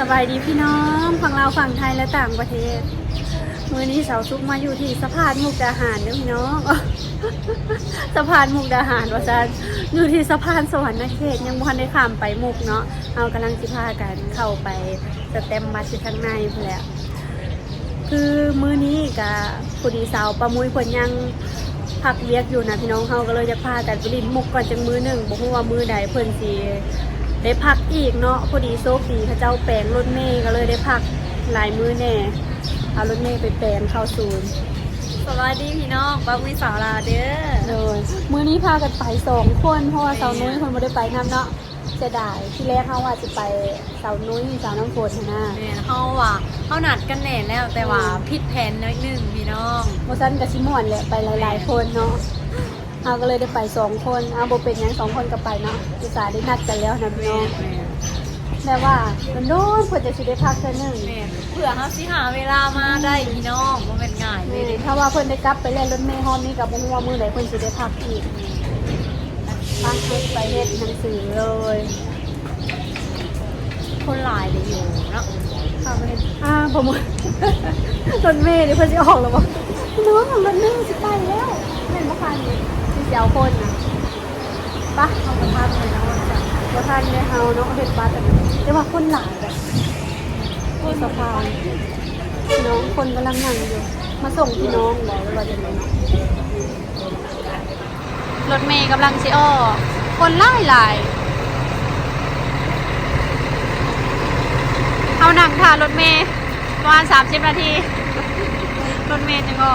สบายดีพี่น้องฝั่งลาวฝั่งไทยและต่างประเทศ มื้อนี้สาวซุกมาอยู่ที่สะพานมุกดาหารเด้อพี่น้องสะพานมุกดาหารว่าซั่นอยู่ที่สะพานสวรรค์เขตยังบ่ทันได้ข้ามไปมุกเนาะเอากำลังสิพากันเข้าไปสแตมป์บัตรข้างในพุ่นแหละคือมื้อนี้กับผู้ดีสาวประมุยเพิ่นยังพักเวียกอยู่นะพี่น้องเฮาก็เลยจะพากันไปลินมุกก่อนจังมื้อหนึงบ่ฮู้ว่ามือใดเพิ่อนสิ ได้พักอีกเนาะพอดีโซฟีเขาเจ้าแปลงรถเมย์ก็เลยได้พักหลายมื้อแน่เอารถเมย์ไปแปลงเข้าศูนย์สวัสดีพี่น้องป้ามีสาวลาเด้อเลยมื้อนี้พากันไปสองคนเพราะว่าสาวนุ้ยเพิ่นบ่ได้ไปนํเนาะเสียดายที่แรกเฮาว่าสิไปสาวนุ้ยสาวน้ำฝนหั้นนะแม่นเฮาว่าเฮานัดกันแน่แล้วแต่ว่าผิดแผนน้อยหนึงพี่น้องโมซันกับชิมอนแหละไปหลายๆคนเนาะ เอาก็เลยได้ไปสองคนเอาโบเป็นหยังสองคนก็ไปเนาะอุตส่าห์ได้นัดกันแล้วนะพี่น้องแต่ว่ามันโน้นเพื่อจะสิได้พักเท่านึงแม่นเผื่อเฮาสิหาเวลามาได้พี่น้องบ่แม่นง่ายเลยเด้ถ้าว่าเพิ่นได้กลับไปเล่นรถเมล์ฮอมนี่กับบ่ฮู้ว่ามื้อไหนเพิ่นสิได้พักอีกพักเฮ็ดไปเฮ็ดหนังสือเลย คนหลายเลยอยู่เนาะค่ะไปเฮ็ดอ่าผมว่ารถเมล์นี่เพิ่นสิออกแล้วบ่น้องรถเมล์สิไปแล้วแม่นบ่คันนี่ สิสิเอาคนนะปะเอาไปพักเลยเนาะจ้ะบ่ทันได้เฮาเนาะเฮ็ดบัตรอันนี้แต่ว่าคนหลายแบบที่สะพานน้องคนกำลังนั่งอยู่มาส่งพี่น้องบอกเลยว่าจะนเนารถเมย์กำลังสิอ้อคนไล่หลายเอาหนังถ่ารถเมย์ประมาณสามสิบนาที รถเมย์จะงอ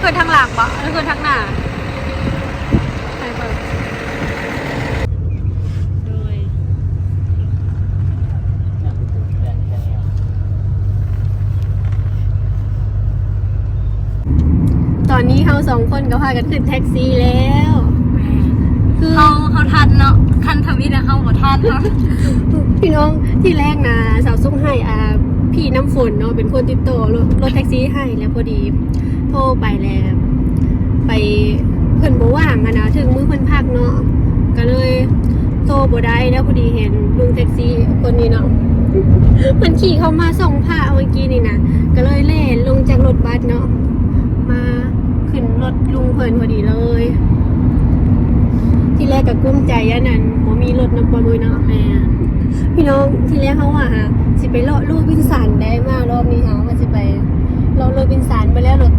ขึ้นทางหลังปะหรือขึ้นทางหน้าไปเปิด โดย ตอนนี้เขา สองคนก็พากันขึ้นแท็กซี่แล้วแม่คือเฮาเฮาทันเนาะคันทวิตอะเฮาบ่ทันเนาะพี่น้องที่แรกนะสาวซุกให้อ่าพี่น้ำฝนเนาะเป็นคนติดต่อรถรถแท็กซี่ให้แล้วพอดี โทรไปแล้ว ไปเพิ่นบ่ว่างอะนะถึงมือเพิ่นพักเนาะก็เลยโทรบ่ได้แล้วพอดีเห็นลุงแท็กซี่คนนี้เนาะเพิ่นขี่เข้ามาส่งผ้าเมื่อกี้นี่นะก็เลยเล่นลงจากรถบัสเนาะมา ขึ้นรถลุงเพลินพอดีเลย ที่แรกก็กุ้มใจย่านั้นผมมีรถนำบ่มือเนะแม่พี่น้องที่แรกเขาว่าฮะสิไปเลาะลูกวินสันได้มากรอบนี้ฮะว่าสิไปเลาะลูกวินสันไปแล้วรถ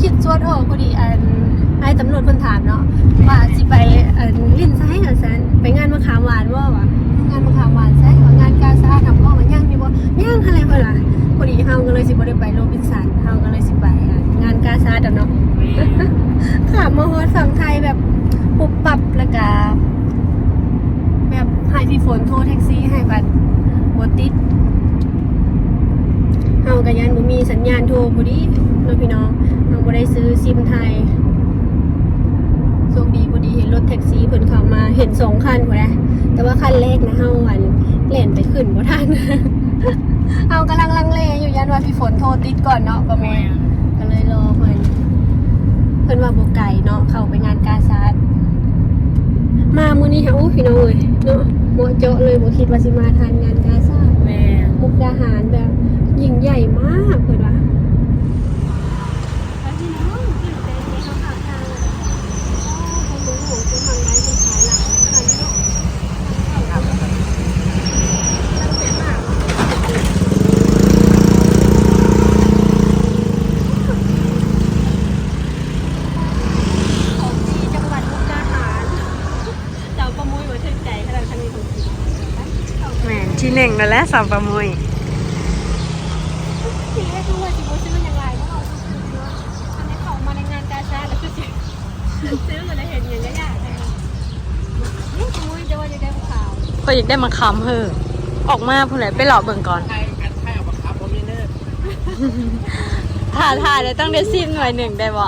คิดสวดออพอดีอันไอ้ตำรวจเพิ่นถามเนาะว่าสิไปอันลิ้นซ้ายเหรอแซนไปงานมะขามหวานว่าวะงานมะขามหวานใช่ว่างานกาซาทำพ่อมาย่างมีบ่ย่างอะไรเพล่ะพอดีเฮาก็เลยสิบ่ได้ไปโรบินสันเฮาก็เลยสิไปงานกาซาดอกเนาะแม่นขับมาฮอดฝั่งไทยแบบปุบปับแล้วก็แบบให้พี่ฝนโทรแท็กซี่ให้บัตรบติด เฮากับยันบ่มีสัญญาณโทรบ่ดีเนาะพี่น้องเฮาบ่ได้ซื้อซิมไทยโชคดีบ่ดีเห็นรถแท็กซี่เพิ่นเข้ามาเห็นสองคันพุ่นแหละแต่ว่าคันแรกนะเฮาอันเล่นไปขึ้นบ่ทันเฮากำลังลังเลอยู่ยันว่าพี่ฝนโทรติดก่อนเนาะประมาณก็เลยรอเพิ่นเพิ่นว่าบ่ไก่เนาะเข้าไปงานกาซาดมามื้อนี้ฮะอู้พี่น้องเอ้ยเนาะเหมาะเจาะเลยบ่คิดว่าสิมาทานงานกาซาดแม่นมุกดาหารแบบ ยิ่งใหญ่มากเพิ่นว่าพี่น้องตื่นเต้นที่เขาพาทางเขารู้ของคือทางไหนมันขายหลังคันเนาะตั้งแต่มากของดีจังหวัดมุกดาหารเจ้าประมุยบ่ถึงใจขนาดคันนี้ของจริงแม่นที่หนึ่งนั่นแหละสาวประมุย ทีแรกรู้ว่าสิบซื้ออย่างไรเพราะเราซื้อเนาะอันนี้เขามาในงานกาชาดแล้วคือสิซื้อมาแล้วเห็นอย่างนี้ยากเลยนี่ขโมยจะว่าจะได้ขาว ก็ อยากได้มาคำเฮอออกมาผู้ใดไปหลอกเบิ่งก่อนใช่กันใช่เอามาครับผมมีเนิร์ดถ่าถ่าเดี๋ยวต้องได้ซิมหน่อยหนึ่งได้บ่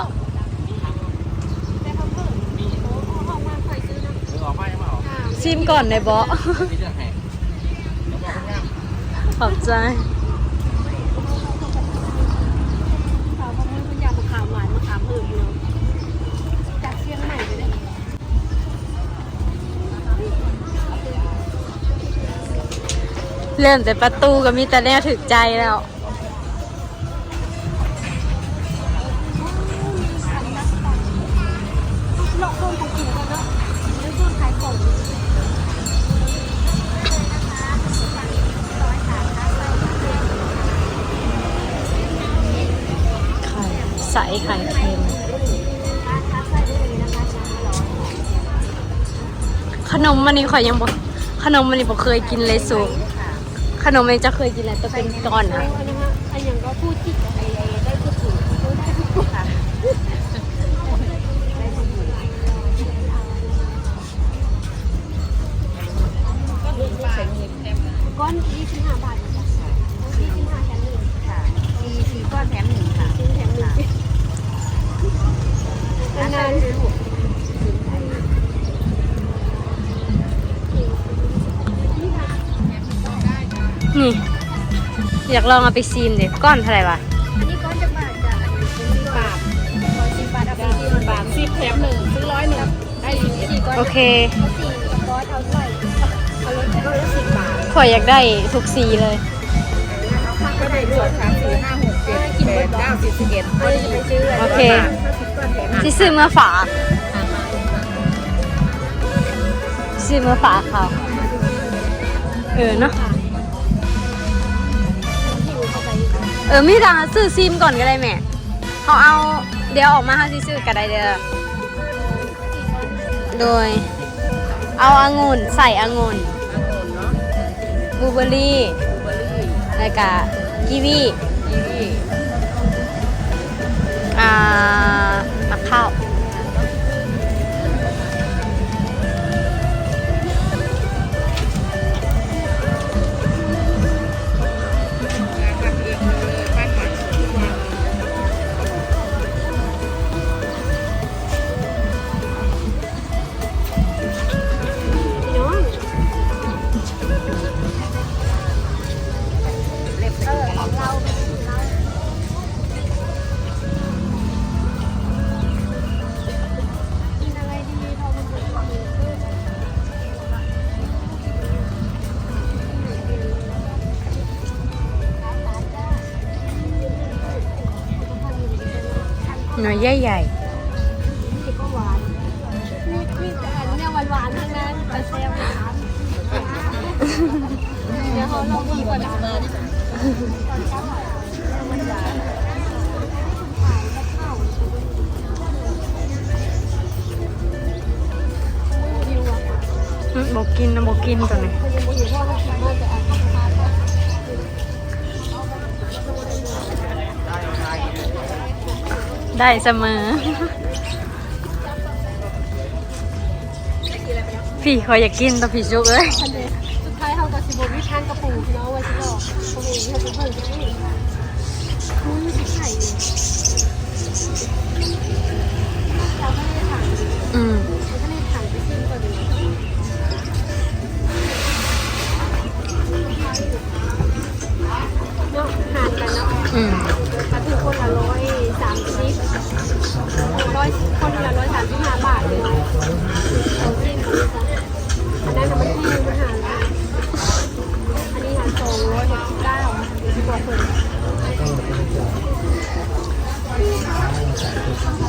แต่เขาเพิ่มโอ้โหรือออกมายังไม่ออกซิมก่อนได้บ่มีเรื่องแห่งแล้วบอกง่ายขอบใจ ขาวขโมยมันอยากมะขามหวานมะขามเพิ่มเนาะ เริ่มแต่ประตูก็มีแต่แนวถึกใจแล้ว เลาะโซนของกินก่อนเนาะแล้วโซนขายของไข่ใสไข่เค็ม ขนมมันนี่ขอยยังบอกขนมมันนี่บอกเคยกินเลยสู ขนมเองจะเคยกินแล้วแต่เป็นก้อนนะ อันนี้ก็พูดที่ ลองเอาไปซีมด็ก้อนเท่าไหร่วะอันนี้ก้อนจะบาทจ้ะอันนี้เป็นบาทก้อนสิบบาทเอาไปสี่บาทสิบแถมหนึ่งซื้อร้อยหนึ่งได้สี่สี่ก้อนโอเคเอาสี่ก้อนเอาเท่าไหร่เอาลดก้อนละสิบบาทข่อยอยากได้ทุกสีเลยก็ได้รวมสามสี่ห้าหกเจ็ดแปดเก้าสิบสิบเอ็ดก็จะไปซื้อโอเคก้อนแถมที่ซื้อมาฝาซื้อเมาฝาเขาเออเนาะ เออมีทางซื้อซิมก่อนก็ได้แม่เขาเอาเดี๋ยวออกมาเขาสิซื้อก็ได้เด้อโดย เอาองุ่นใส่องุ่นบลูเบอร์รี่แล้วก็กีวีอ่า มะพร้าว น่อยใหญ่ที่ก็หวานมีมีแต่อันเนี้ยหวานๆทั้งนั้นไปเซลล์นะคะเดี๋ยวเขาลองกินก่อนนะคะๆอืมบอกกินนะบอกกินตัวนี้ ได้เสมอ พี่ขอยอยากกินแตัวพี่จุกเอ้ยทันเดสุดท้ายเขากับสิบวิทานกระปูพี่น้องไว้ที่หลอกเขาเองเขาจะเพิ่มจะไม่เห็นค่ะอุ้ยสิไข่เราก็เลยถังอืมเราก็เลยถังไปซิมก่อนเลยเนาะห่างกันเนาะอืมก็คือคนละร้อยสามสิบร้ อยคนละร้อยสามสิบห้าบาทเลยเอาซิมของนี่จ้ะอันนั้นมันที่มันหาแล้วอันนี้หาสองร้อยหกสิบเก้าดีกวเพิ่ม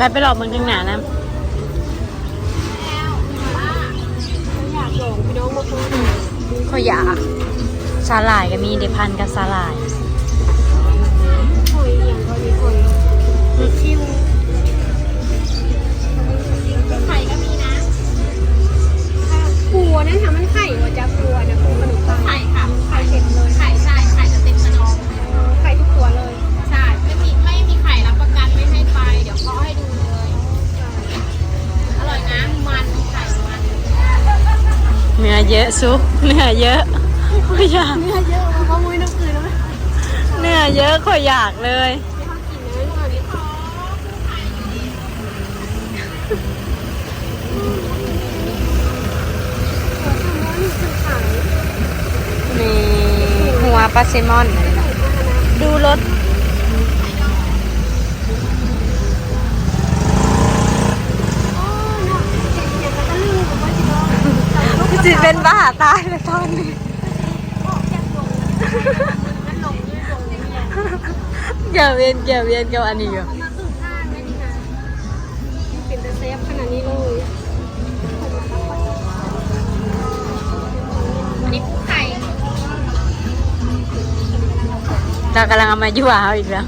ไปไปหลอกเมืองข้างหน้านะอยากลองพี่น้องมาคุยขอยากสาหร่ายก็มีเดพันกับสาหร่ายหอยอย่างก็มีหอยคิวไข่ก็มีนะปูนั่นค่ะมันไข่ว่าจะปูนะปูขนมปังไข่ค่ะไข่เต็มเลยไข่ เนื้อเยอะซุปเนื้อเยอะขอยอยากเนื้อเยอะเพรามุ้ยน้ำคืนแล้วไหมเนื้อเยอะขอยอยากเลยกินเนื้อก่อนดิตัวแซลมอนคือขายมีหัวปลาเซมอนอะไรนะดูรส อ๋อเนาะเด็กๆก็ลืมกับว่าจิโร่ จิ เป็นบ้าตายเลยตอนนี้มันหลงด้วยหลงเนี่ยอย่าเวียนอย่าเวียนกับอันนี้อยู่มาตื่นข้างเลยนี่นะเป็นแต่เซฟขนาดนี้เลยอันนี้ไข่เรากำลังเอามายั่วเอาอีกแล้ว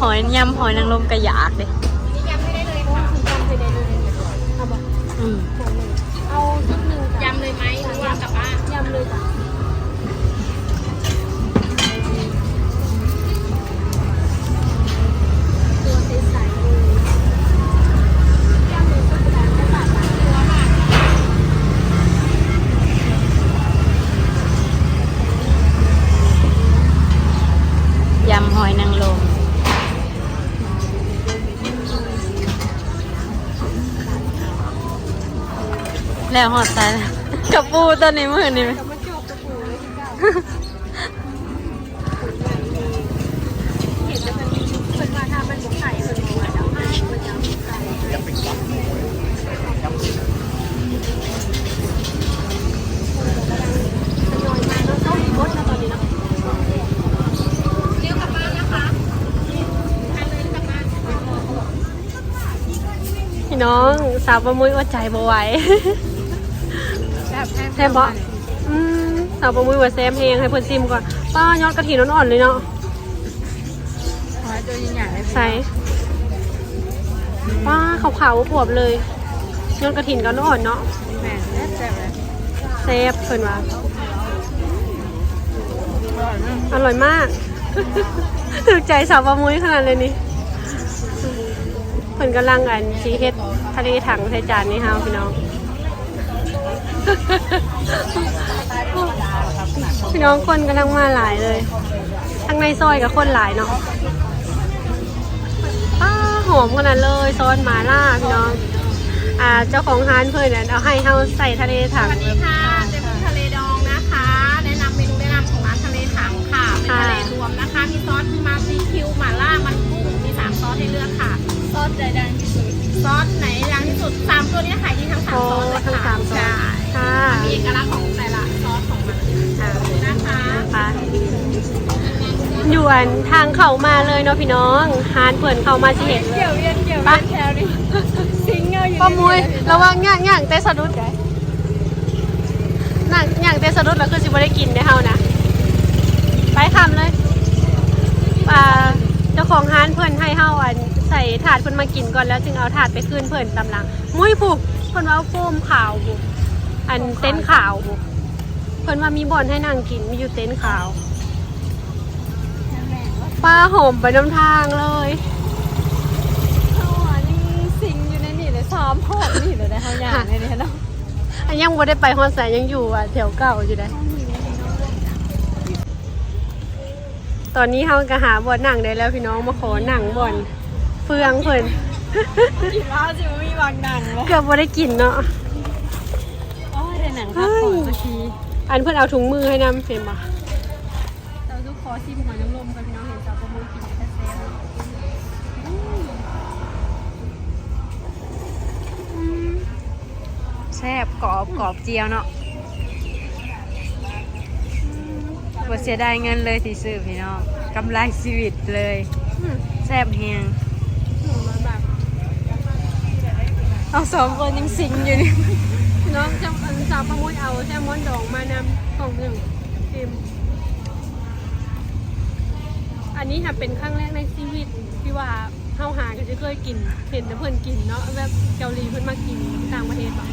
หอยยำหอยนางรมกระยากเลยนี่ยำไม่ได้เลยเพราะว่าคุณจำไปได้เลยเอาบอกอืม เลยจ้ะตัวใสๆเลยยำเลยก็กระดาษกระดาษละตัวค่ะยำหอยนางรมแล้วหอดตายแล้ว กับปูตัวนี้มือนี่ไหมจะมาจบกระปูเลยที่เก้าเห็นจะเป็นเพิ่นว่าถ้ามันบกไข่เพิ่นบอกว่าจะเอาให้เพิ่นไข่จะเป็นกับทยอยมาแล้วต้องลดนะตอนนี้เนาะเรียกกลับบ้านนะคะทานเลยกับบ้านพี่น้องสาวประมุยอดใจบ่ไหว แซมบ่อืมสาวประมุยว่าแซมเองให้เพิ่นซิมก่อนป้ายอดกระถิ่นอ่อนๆเลยเนาะหอยตัวใหญ่ๆเลยใส่ป้าขาวๆอวบๆเลยยอดกระถิ่นกันอ่อนๆเนาะแม่แซ่บแซ่บเลยแซฟเพิ่นว่าอร่อยมากถูกใจสาวประมุยขนาดเลยนี่เพิ่นกำลังอันชีเฮ็ดทะเลถังใส่จานนี่ฮาวพี่น้อง พี่น้องคนกำลังมาหลายเลยทั้งในซอยกับคนหลายเนาะป้าหอมขนาดเลยซอสหมาล่าพี่น้อง อ่าเจ้าของร้านเพื่อนเนี่ยเอาให้เฮาใส่ทะเลถังสวัสดีค่ะเต็มทะเลดองนะคะ แนะนำเมนูแนะนำของร้านทะเลถังค่ะเป็นทะเลรวมนะคะ มีซอสมาซีคิวหม่าล่ามันกุ้งมีสามซอสให้เลือกค่ะ ซอสใดดังที่สุด ซอสไหนดังที่สุดสามตัวนี้ขายดีทั้งสามโอ้ซอสเลยทั้งค่ะสา มซอสใช่ค่ะมีเอกลักษณ์ของแต่ละซอสของมันค่ะนะคะไปอยู่อันทางเข้ามาเลยเนาะพี่น้องฮานเพื่อนเข้ามาสิเห็นเลยเกี่ยวเวียนเกี่ยวปะแถวนี้ซิงเงาอยู่ป้ามุยระวังย่างย่างเตะสะดุดได้ย่างย่างเตะสะดุดแล้วคือสิบ่ได้กินได้อเฮานะไปคำเลยอ่าเจ้าของร้านเพื่อนให้เฮาอันใส่ถาดเพิ่นมากินก่อนแล้วจึงเอาถาดไปคืนเพิ่นตำหลังมุ้ยผูกเพิ่นว่าเอาโฟมขาวบุ อันเต็นท์ขาวบุเพิ่นว่ามีบ่อนให้นั่งกินมีอยู่เต็นท์ขาวป้าหอมไปน้ำทางเลยซิงอยู่ในนี่เลยซ้อมพอดนี่เลยนะเขาอย่างในนี้เนาะอันยังบ่ได้ไปฮอนแสนยังอยู่อะแถวเก่าอยู่ได้ตอนนี้เฮาก็หาบ่อนหนังได้แล้วพี่น้องมาขอหนังบ่อนเฟืองเพิ่นคิดว่าจะมีวางดังเลยเกือบบ่ได้กินเนาะโอ้ ยได้หนังพักผ่อนสักทีอันเพิ่นเอาถุงมือให้นำเห็นบ่เราทุกคอชิมหอยน้ำลมกันพี่น้องเห็นสาวประมูลกินแค่เซฟแซ่บกรอบกรอบเจียวเนาะบ่เสียดายเงินเลยที่ซื้อพี่น้องกำไรชีวิตเลยอืมแซ่บแฮงหนูมาแบบเอาสองคนยังสิงอยู่นี่ น้องจะอันสาวประมุยเอาแซลมอนดองมานำของหนึ่งชิม อันนี้ค่ะเป็นครั้งแรกในชีวิตที่ว่าเฮาหาก็จะเคยกิน เห็นแต่เพื่อนกินเนาะแบบเกาหลีเพื่อนมากินต่างประเทศแบบ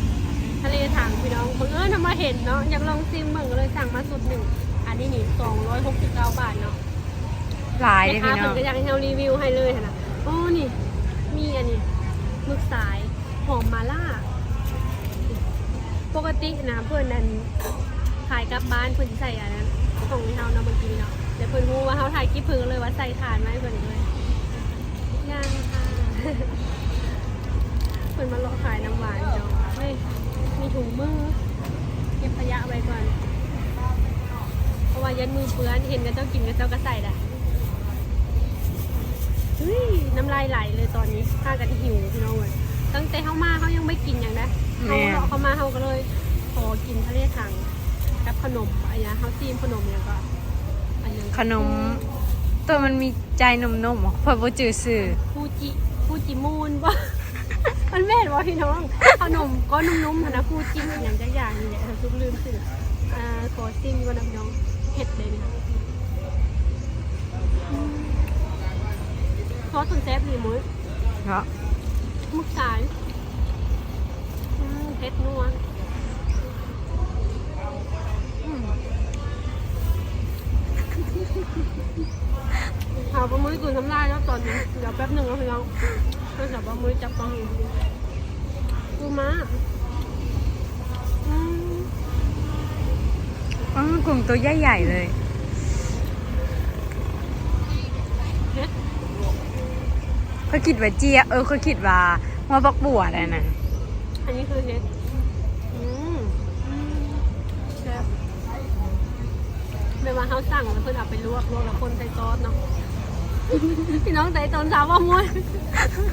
ทะเลถางพี่น้องบังเอิญทำมาเห็นเนาะอยากลองซิมบิ่งก็เลยสั่งมาสุดหนึ่ง อันนี้นี่สองร้อยหกสิบเก้าบาทเนาะหลายเลยพี่น้เพิ่อนงก็อยากให้เรารีวิวให้เลยนะโอ้นี่ มีอันนี้มึกสายหอมมาล่า กตินะเพื่อนนั้นขายกลับบ้านเพื่อนใส่อันนั้นของที่เฮาเนาะเมื่อกี้เนาะแต่เพื่อนรู้ว่าเฮาถ่ายกิ๊บเพิ่งเลยว่าใส่ทานไหมเพื่อนเลยยังค่ะเพื่อนมาเลาะขายน้ำหวานจ้าเฮ้ยมีถุงมือเก็บขยะไว้ก่อนเพราะว่ายันมือเปื้อนเห็นกันเจ้ากินกันเจ้าก็ใส่ได้เฮ้ยน้ำลายไหลเลยตอนนี้ข้ากันหิวพี่น้องเลยตั้งแต่เข้ามาเขายังไม่กินอย่างนะ เขาเลาะเข้ามาเขาก็เลยขอกินทะเลถังกับขนมอะไรนะเขาซีมขนมเนี่ยก็อันหนึงขนม ตัวมันมีใจนมๆอะเพอบ่จือสื่อฟูจิฟูจิมูนว่ามันแม่นว่าพี่น้องขนมก็นุ่มๆค่ะนะฟูจิมอย่างจักอย่างนี่แหละทุกลืมสื่ออ่าขอซิมก่อนนะพี่น้องเผ็ดเลยเนี่ยอืมซอสตุนแซ่บดีมั้ยเนาะมึกสายอืม เผ็ดนัวอืมหาปลาหมึกกุนน้ำลายแล้วตอนนี้ เดี๋ยวแป๊บหนึ่งแล้วพี่น้องก็จับปลาหมึกจับปลาหมึกดูมาอืมอือกลุ่มตัวใหญ่ๆเลยเผ็ดเขาคิดว่าเจียเออเขาคิดว่าว่าบักบัวนั่นน่ะ อันนี้คือเผ็ดอืมอืมแซ่บแบบว่าเขาสั่งแล้วเพื่อนเอาไปลวกลวกแล้วคนใส่ซอสเนาะพี่น้องใส่ตอนสาวปลาหมึก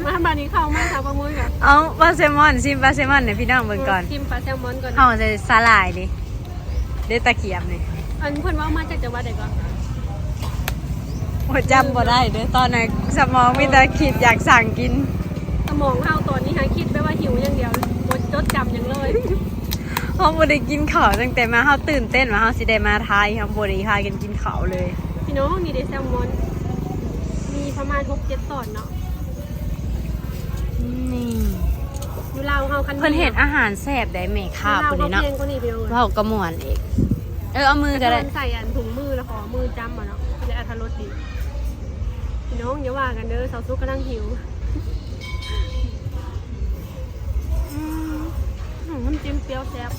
มาบานนี้เข้ามาสาวปลาหมึกกับเอาปลาแซลมอนซิมปลาแซลมอนเนี่ยพี่น้องเบิ่งก่อนชิมปลาแซลมอนก่อนนะเฮาใส่สาหร่ายดิเด้ตะเกียบนี่อันเพื่อนว่ามาจากจังหวัดไหนก่อนโอ้จำบ่ได้เด้อตอนนั้นสมองมีแต่คิดอยากสั่งกิน สมองเข้าตอนนี้ฮะคิดไปว่าหิวอย่างเดียวหมดจดจำอย่างเลย เฮาบ่ได้กินข้าวตั้งแต่มาเฮาตื่นเต้นว่าเฮาสิได้มาไทยเฮาบ่ได้พากันกินข้าวเลย พี่น้องนี่ได้แซลมอน มีประมาณหกเจ็ดตอนเนาะนี่อยู่ลาวเฮาคันเพิ่นเห็นอาหารแซ่บได้แม่ค้าอยู่ลาวพุ่นเขานี่เนาะเพลงกว่านี้พี่น้องเว้ากระม่วนอีกเออเอามือก็ได้เพิ่นใส่อันถุงมือแล้วขอมือจำอะเนาะจะอัธรสดีพี่น้องอย่าว่ากันเด้อสาวซุกกำลังหิวอืมอืมน้ำจิ้มเปรี้ยวแซ่บ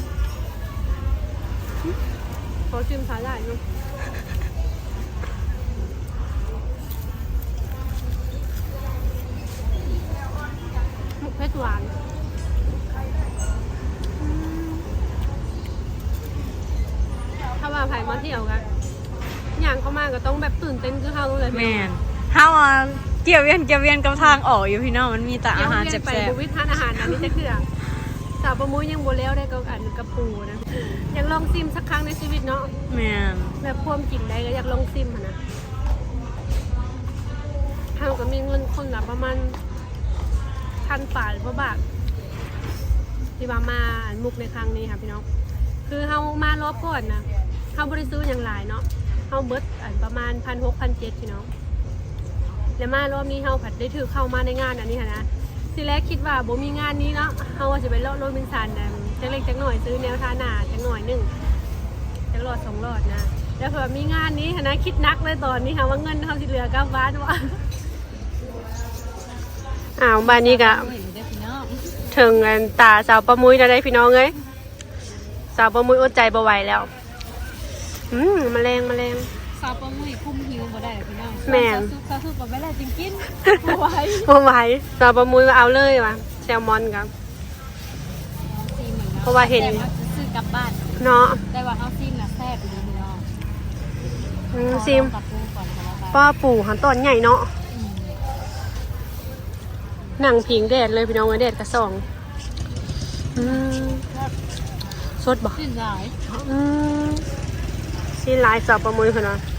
ขอชิมสาหร่ายดูหมึกเพชรหวานอืมถ้าว่าไผ่มาเที่ยวกันอย่างเข้ามาก็ต้องแบบตื่นเต้นคือเขาเลยแม่นเฮาอะเกี่ยวเวียนเกี่ยวเวียนกับทางออกอยู่พี่น้องมันมีแต่เดี๋อายวหารเรียแซ่นไปบบุวิทานอาหารอันนี้จะคือ สาวประมุยยังโบแล้วได้ก็อันกระปูนะอยากลองซิมสักครั้งในชีวิตเนาะๆแม่นแบบความจริงได้ก็อยากลองซิมอะนะทางก็มีเงินคนละประมาณพันฝ่าหรือพบาทที่ว่ามาอันมุกในครั้งนี้ค่ะพี่น้องคือเฮามารอบก่อนนะเฮาบริซื้ออย่างหลายเนาะเฮาเบิดอันประมาณพันหกพันเจ็ดพี่น้องแล้วมารอบนี้เฮาผัดได้ถือเข้ามาในงานอันนี้ค่ะนะ ทีแรกคิดว่าบ่มีงานนี้เนาะเฮาว่าจะไปเลาะโรบินสันนะจักเล็กจักหน่อยซื้อแนวทาหนาจักหน่อยหนึ่งจักหลอดสองหลอดนะแล้วพอมีงานนี้นะคิดนักเลยตอนนี้ค่ะว่าเงินเฮาสิเหลือกับบ้านวะอ้าวบ้านนี้ก็ถึงกันตาสาวประมุยแล้วได้พี่น้องเอ้ยสาวประมุยอดใจบ่ไหวแล้วอืมแมลงแมลงซาวปลาหมึกคุ้มหิวบ่ได้พี่น้อง แม่นซาซุปบ่ได้จริงกินบ่ไหวบ่ไหวสาวประมุยก็เอาเลยว่ะแซลมอนครับ ซีมหมือนเพราะว่าเห็น แต่ว่าซื้อกลับบ้าน เนาะแต่ว่าเฮาซีมน่ะแซ่บอยู่พี่น้องอืมซิมขอลองกับปูก่อนก็แล้วกันป้าปู่หันตอนใหญ่เนาะอืมหนังผิงแดดเลยพี่น้องเอ้ยแดดกระส่องอืมสดบ่สิ้นหลายอืมซีลายสาวประมุยเพิ่นว่าเป็นแ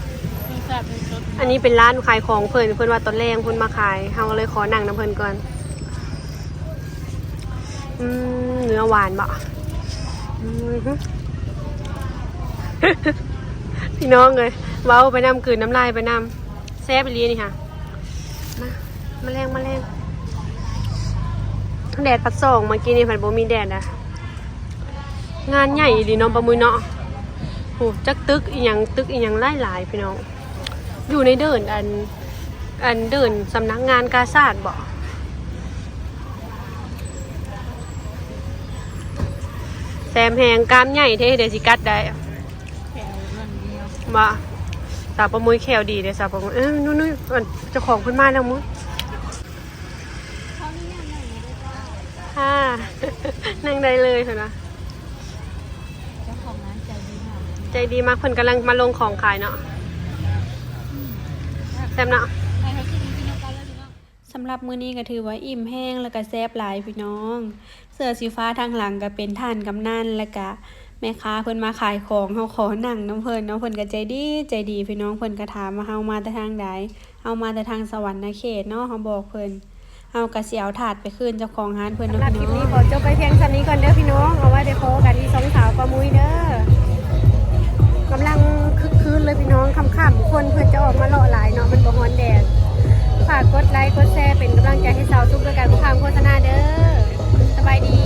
ซ่บเป็นสดอันนี้เป็นร้านขายของเพิ่นเพิ่นว่าตอนแรกเพิ่นมาขายเฮาก็เลยขอนั่งน้ำเพิ่นก่อนอืมเนื้อหวานบ่พี่น้องเลยเว้าไปนำกืนน้ำลายไปนำแซ่บไปลีนี่ค่ะมาแมลงแมลงแดดพัดส่องเมื่อกี้นี่ผันโบมีแดดนะงานใหญ่ดีน้องประมุยเนาะโหจักตึกอีหยังตึกอีหยังหลายหลายพี่น้อง อยู่ในเดินอัน อันเดินสำนักงานกาซาดบ่แซมแหงกล้ามใหญ่เท่เดยวสิกัดได้บ่สาวประมุยแขวดีเด้สาวประมุยเอ้ยนู่นนู่นอันเจ้าของเพิ่นมาแล้วมุ้ยค่ะนั่งได้เลยเถอะนะเจ้าของร้านใจดีมากใจดีมากเพิ่นกำลังมาลงของขายเนาะ แซมเนาะใครเขากินกินน้ำกันแล้วพี่น้องสำหรับมื้อนี้ก็ถือว่าอิ่มแห้งแล้วก็แซ่บหลายพี่น้อง เสื้อสีฟ้าทางหลังก็เป็นท่านกำนันแล้วก็แม่ค้าเพิ่นมาขายของเฮาขอนั่งน้ำเพิ่นเนาะเพิ่นก็ใจดีใจดีพี่น้องเพิ่นก็ถามว่าเฮามาแต่ทางใดเฮามาแต่ทางสวรรค์นะเขตเนาะเฮาบอกเพิ่นเฮาก็สิเอาถาดไปคืนเจ้าของร้านเพิ่นเนาะสำหรับพี่คลิปน้อนี้งขอจบไปเพียงเท่านี้ก่อนเด้อพี่น้องเอาไว้เดี๋ยวพบกันที่สองสาวประมุยเด้อ น้องคำข้คนเพื่อนจะออกมาเลาะหลายเนาะมันบ่ฮ้อนแดดฝากกดไลค์กดแชร์เป็นกำลังใจให้สาวทุกด้วการข้ามโฆษณาเด้อสบายดี